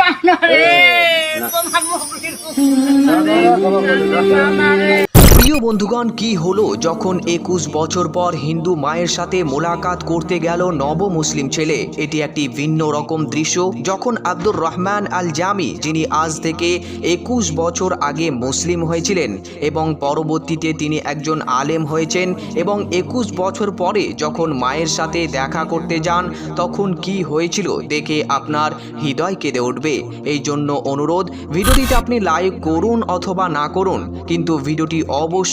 বানরে তোমার মুখের প্রিয় বন্ধুগণ, কি হলো যখন একুশ বছর পর হিন্দু মায়ের সাথে মোলাকাত করতে গেল নব মুসলিম ছেলে? এটি একটি ভিন্ন রকম দৃশ্য, যখন আব্দুর রহমান আল জামি যিনি আজ থেকে একুশ বছর আগে মুসলিম হয়েছিলেন এবং পরবর্তীতে তিনি একজন আলেম হয়েছেন এবং একুশ বছর পরে যখন মায়ের সাথে দেখা করতে যান, তখন কি হয়েছিল দেখে আপনার হৃদয় কেঁদে উঠবে। এই জন্য অনুরোধ, ভিডিওটিতে আপনি লাইক করুন অথবা না করুন, কিন্তু ভিডিওটি অবশ্যই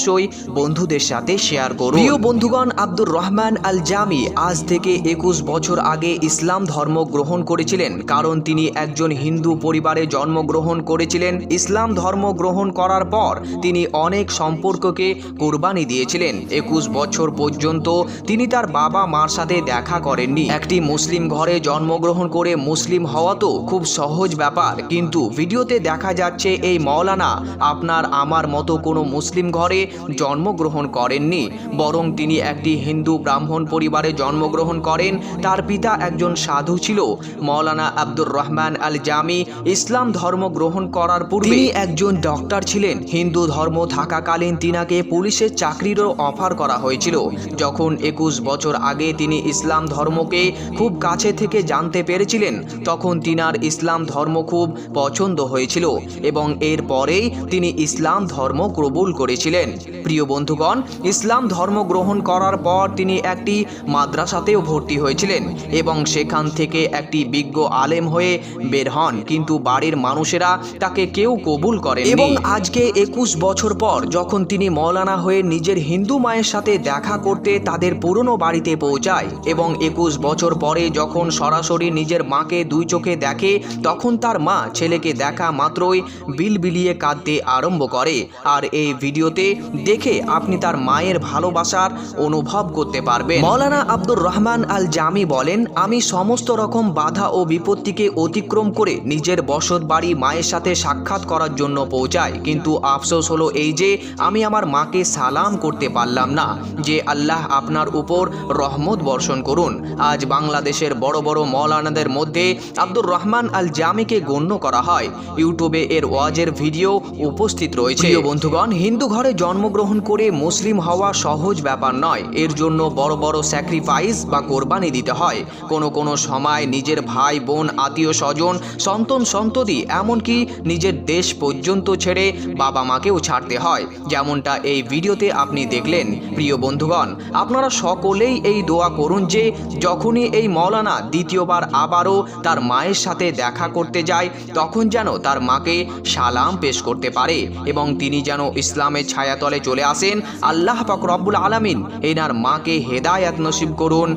বন্ধুদের সাথে শেয়ার করুন। প্রিয় বন্ধুগণ, আব্দুর রহমান আল জামি আজ থেকে একুশ বছর আগে ইসলাম ধর্ম গ্রহণ করেছিলেন, কারণ তিনি একজন হিন্দু পরিবারে জন্মগ্রহণ করেছিলেন। ইসলাম ধর্ম গ্রহণ করার পর তিনি অনেক সম্পর্ককে কোরবানি দিয়েছিলেন। একুশ বছর পর্যন্ত তিনি তার বাবা মার সাথে দেখা করেননি। একটি মুসলিম ঘরে জন্মগ্রহণ করে মুসলিম হওয়া তো খুব সহজ ব্যাপার, কিন্তু ভিডিওতে দেখা যাচ্ছে এই মৌলানা, আপনার আমার মতো কোনো মুসলিম ঘরে জন্মগ্রহণ করেননি বরং তিনি একটি হিন্দু ব্রাহ্মণ পরিবারে জন্মগ্রহণ করেন। তার পিতা একজন সাধু ছিল মৌলানা আব্দুর রহমান আল জামি ইসলাম ধর্ম গ্রহণ করার পূর্বে তিনি একজন ডক্টর ছিলেন। হিন্দু ধর্ম থাকাকালীন তিনাকে পুলিশের চাকরিরও অফার করা হয়েছিল। যখন একুশ বছর আগে তিনি ইসলাম ধর্মকে খুব কাছে থেকে জানতে পেরেছিলেন তখন তিনার ইসলাম ধর্ম খুব পছন্দ হয়েছিল এবং এর পরেই তিনি ইসলাম ধর্ম কবুল করেছিলেন। প্রিয় বন্ধুগণ, ইসলাম ধর্ম গ্রহণ করার পর তিনি একটি মাদ্রাসাতেও ভর্তি হয়েছিলেন এবং সেখান থেকে একটি বিজ্ঞ আলেম হয়ে বের হন। কিন্তু বাড়ির মানুষেরা তাকে কেউ কবুল করে এবং আজকে একুশ বছর পর যখন তিনি মৌলানা হয়ে নিজের হিন্দু মায়ের সাথে দেখা করতে তাদের পুরনো বাড়িতে পৌঁছায় এবং একুশ বছর পরে যখন সরাসরি নিজের মাকে দুই চোখে দেখে, তখন তার মা ছেলেকে দেখা মাত্রই বিল বিলিয়ে কাঁদতে আরম্ভ করে। আর এই ভিডিওতে দেখে আপনি তার মায়ের ভালোবাসার অনুভব করতে পারবেন। মৌলানা আব্দুর রহমান আল জামি বলেন, আমি সমস্ত রকম বাধা ও বিপত্তিকে অতিক্রম করে নিজের বসত বাড়ি মায়ের সাথে সাক্ষাৎ করার জন্য পৌঁছাই। কিন্তু আফসোস হলো এই যে, আমি আমার মাকে সালাম করতে পারলাম না। যে আল্লাহ আপনার উপর রহমত বর্ষণ করুন। আজ বাংলাদেশের বড় বড় মৌলানাদের মধ্যে আব্দুর রহমান আল জামিকে গণ্য করা হয়। ইউটিউবে এর ওয়াজের ভিডিও উপস্থিত রয়েছে। বন্ধুগণ, হিন্দু ঘরে জন্মগ্রহণ করে মুসলিম হওয়া সহজ ব্যাপার নয়। এর জন্য বড় বড় স্যাক্রিফাইস বা কোরবানি দিতে হয়। কোনো কোনো সময় নিজের ভাই, বোন, আত্মীয় স্বজন, সন্তান, সন্ততি, এমনকি নিজের দেশ পর্যন্ত ছেড়ে বাবা মাকেও ছাড়তে হয়। যেমনটা এই ভিডিওতে আপনি দেখলেন। প্রিয় বন্ধুগণ, আপনারা সকলেই এই দোয়া করুন যে, যখনই এই মৌলানা দ্বিতীয়বার আবারও তার মায়ের সাথে দেখা করতে যায়, তখন যেন তার মাকে সালাম পেশ করতে পারে এবং তিনি যেন ইসলামের ছায়াতলে চলে আসেন আল্লাহ পাক রব্বুল আলামিন। এনার মাকে হেদায়াত নসিব করুন।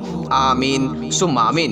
আমিন। সুম্মা আমিন।